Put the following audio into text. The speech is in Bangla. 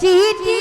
চিঠি